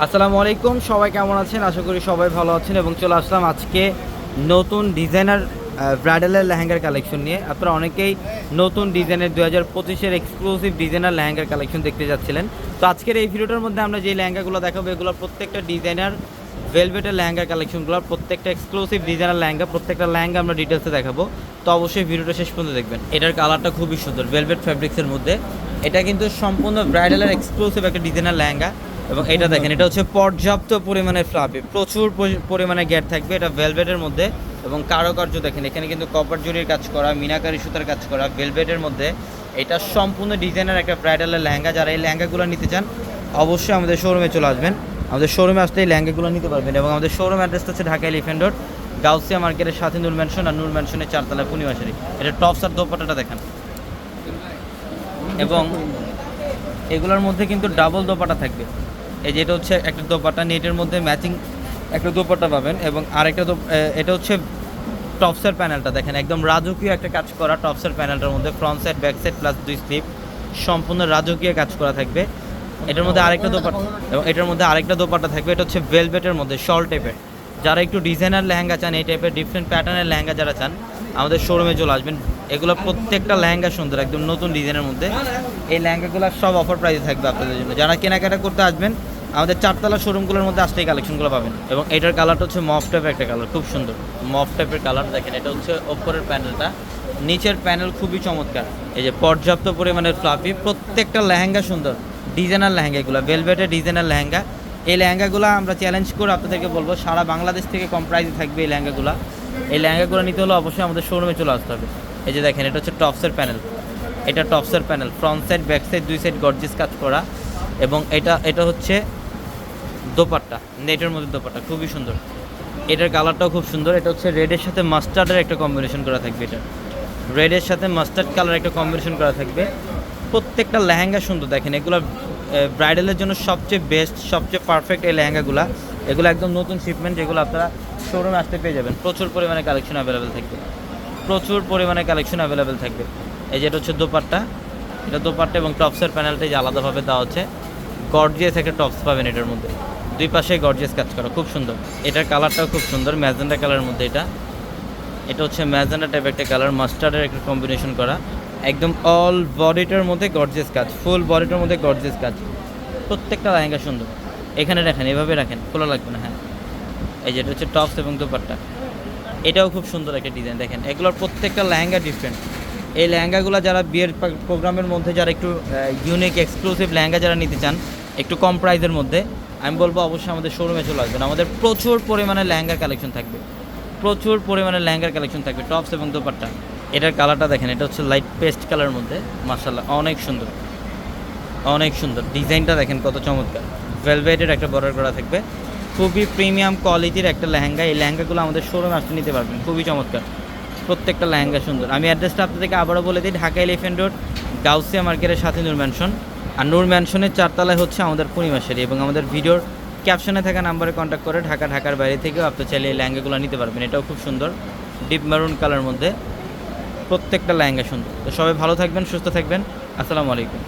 আসসালামু আলাইকুম, সবাই কেমন আছেন? আশা করি সবাই ভালো আছেন এবং চলে আসলাম আজকে নতুন ডিজাইনার ব্রাইডালের লেহেঙ্গার কালেকশন নিয়ে। আপনারা অনেকেই নতুন ডিজাইনের দু হাজার পঁচিশের এক্সক্লুসিভ ডিজাইনার লেহেঙ্গার কালেকশন দেখতে যাচ্ছিলেন। তো আজকের এই ভিডিওটার মধ্যে আমরা যে লেহেঙ্গাগুলো দেখাবো এগুলো প্রত্যেকটা ডিজাইনার ভেলভেটের লেহেঙ্গার কালেকশনগুলো, প্রত্যেকটা এক্সক্লুসিভ ডিজাইনার লেহেঙ্গা, প্রত্যেকটা লেহেঙ্গা আমরা ডিটেলসে দেখাবো। তো অবশ্যই ভিডিওটা শেষ পর্যন্ত দেখবেন। এটার কালারটা খুবই সুন্দর ভেলভেট ফ্যাব্রিক্সের মধ্যে। এটা কিন্তু সম্পূর্ণ ব্রাইডালের এক্সক্লুসিভ একটা ডিজাইনার লেহেঙ্গা। এবং এটা দেখেন, এটা হচ্ছে পর্যাপ্ত পরিমাণে ফ্লাপি প্রচুর পরি- পরিমাণে গ্যাট থাকবে এটা ভেলভেটের মধ্যে এবং কারুকার্য দেখেন, এখানে কিন্তু কপার জরির কাজ করা, মিনাকারি সুতার কাজ করা ভেলভেটের মধ্যে এটা সম্পূর্ণ ডিজাইনের একটা ব্রাইডালের লেহেঙ্গা, যারা এই লেহেঙ্গাগুলো নিতে চান, অবশ্যই আমাদের শোরুমে চলে আসবেন। আমাদের শোরুমে আসতে এই লেহেঙ্গাগুলো নিতে পারবেন এবং আমাদের শোরুম অ্যাড্রেসটা হচ্ছে ঢাকা এলিফেন্ট রোড গাউসিয়া মার্কেটের সাথে নূর ম্যানশন আর নূর ম্যানশনের চারতলা পূর্ণিমাশারি। এটা টপস আর দোপাটাটা দেখেন। এবং এগুলোর মধ্যে কিন্তু ডাবল দোপাটা থাকবে। এই যেটা হচ্ছে একটা দোপাটা নেটের মধ্যে ম্যাচিং একটা দোপাটা পাবেন এবং আরেকটা এটা হচ্ছে টপসের প্যানেলটা দেখেন, একদম রাজকীয় একটা কাজ করা টপসের প্যানেলটার মধ্যে front side back side plus দুই স্লিপ সম্পূর্ণ রাজকীয় কাজ করা থাকবে। এটার মধ্যে আরেকটা দোপাটা এবং এটার মধ্যে আরেকটা দোপাটা থাকবে, এটা হচ্ছে ভেলভেটের মধ্যে শল টাইপের যারা একটু ডিজাইনার লেহেঙ্গা চান, এই টাইপের ডিফারেন্ট প্যাটার্নের লেহেঙ্গা যারা চান, আমাদের শোরুমে চলে আসবেন। এগুলো প্রত্যেকটা লেহেঙ্গা সুন্দর, একদম নতুন ডিজাইনের মধ্যে। এই লেহেঙ্গাগুলো সব অফার প্রাইসে থাকবে আপনাদের জন্য। যারা কেনাকাটা করতে আসবেন আমাদের চারতলা শোরুমগুলোর মধ্যে আসলে এই কালেকশনগুলো পাবেন। এবং এটার কালারটা হচ্ছে মফ টাইপের একটা কালার খুব সুন্দর। মফ টাইপের কালার দেখেন, এটা হচ্ছে ওপরের প্যানেলটা নিচের প্যানেল খুবই চমৎকার। এই যে পর্যাপ্ত পরিমাণের ফ্লাফি প্রত্যেকটা লেহেঙ্গা সুন্দর। ডিজাইনার লেহেঙ্গা এগুলো ভেলভেটের ডিজাইনার লেহেঙ্গা। এই লেহেঙ্গাগুলো আমরা চ্যালেঞ্জ করে আপনাদেরকে বলব, সারা বাংলাদেশ থেকে কম প্রাইসে থাকবে এই লেহেঙ্গাগুলো। এই লেহেঙ্গাগুলো নিতে হলে অবশ্যই আমাদের শোরুমে চলে আসতে হবে। এই যে দেখেন, এটা হচ্ছে টপসের প্যানেল এটা টপসের panel front side back side দুই সাইড গর্জিস কাজ করা। এবং এটা এটা হচ্ছে দোপাট্টা, নেটের মধ্যে দোপাট্টা, খুবই সুন্দর। এটার কালারটাও খুব সুন্দর, এটা হচ্ছে রেডের সাথে মাস্টার্ডের একটা কম্বিনেশন করা থাকবে এটা। রেডের সাথে মাস্টার্ড কালার একটা কম্বিনেশন করা থাকবে। প্রত্যেকটা লেহেঙ্গা সুন্দর দেখেন, এগুলো ব্রাইডালের জন্য সবচেয়ে বেস্ট সবচেয়ে পারফেক্ট এই লেহেঙ্গাগুলো। এগুলো একদম নতুন শিপমেন্ট যেগুলো আপনারা শোরুমে আসতে পেয়ে যাবেন। প্রচুর পরিমাণে কালেকশন অ্যাভেলেবেল থাকবে। প্রচুর পরিমাণে কালেকশন অ্যাভেলেবেল থাকবে। এই যেটা হচ্ছে দোপাট্টা, এটা দোপাট্টা এবং টপসের প্যানেলটা যে আলাদাভাবে দেওয়া হচ্ছে। গর্জিয়াস একটা টপস পাবেন এটার মধ্যে। দুই পাশে গর্জিয়াস কাজ করা, খুব সুন্দর। এটার কালারটাও খুব সুন্দর ম্যাজেন্ডা কালারের মধ্যে এটা। এটা হচ্ছে ম্যাজেন্ডা টাইপ একটা কালার মাস্টার্ডের একটা কম্বিনেশন করা। একদম অল বডিটার মধ্যে গর্জিয়াস কাজ ফুল বডিটার মধ্যে গর্জিয়াস কাজ। প্রত্যেকটা লেহেঙ্গা সুন্দর। এখানে রাখেন এভাবে রাখেন, খোলা লাগবে না হ্যাঁ। এই যেটা হচ্ছে টপস এবং দোপাট্টা। এটাও খুব সুন্দর একটা ডিজাইন দেখেন। এগুলোর প্রত্যেকটা লেহেঙ্গা ডিফারেন্ট এই লেহেঙ্গাগুলো যারা বিয়ের প্রোগ্রামের মধ্যে যারা একটু ইউনিক এক্সক্লুসিভ লেহেঙ্গা যারা নিতে চান, একটু কম প্রাইসের মধ্যে আমি বলব অবশ্যই আমাদের শোরুমে চলে আসবেন। আমাদের প্রচুর পরিমাণে লেহেঙ্গার কালেকশন থাকবে। প্রচুর পরিমাণে লেহেঙ্গার কালেকশন থাকবে টপস এবং দোপাট্টা। এটার কালারটা দেখেন, এটা হচ্ছে লাইট পেস্ট কালারের মধ্যে। মার্শাল্লাহ অনেক সুন্দর। অনেক সুন্দর। ডিজাইনটা দেখেন কত চমৎকার। ভেলভেটের একটা বর্ডার করা থাকবে। খুবই প্রিমিয়াম কোয়ালিটির একটা লেহেঙ্গা। এই লেহেঙ্গাগুলো আমাদের শোরুমে আসতে নিতে পারবেন। খুবই চমৎকার। প্রত্যেকটা লেহেঙ্গা সুন্দর। আমি অ্যাড্রেসটা আপনাদেরকে আবারও বলে দিই। ঢাকা এলিফেন্ট রোড, গাউসিয়া মার্কেটের সাথে নূর ম্যানশন আর নূর ম্যানশনের চারতলায় হচ্ছে আমাদের পূর্ণিমাশারি এবং আমাদের ভিডিওর ক্যাপশনে থাকা নাম্বারে কন্ট্যাক্ট করে ঢাকা, ঢাকার বাইরে থেকেও আপনি চাইলে এই ল্যাঙ্গাগুলো নিতে পারবেন। এটাও খুব সুন্দর ডিপ মেরুন কালার মধ্যে প্রত্যেকটা ল্যাঙ্গা সুন্দর। তো সবাই ভালো থাকবেন, সুস্থ থাকবেন। আসসালামু আলাইকুম।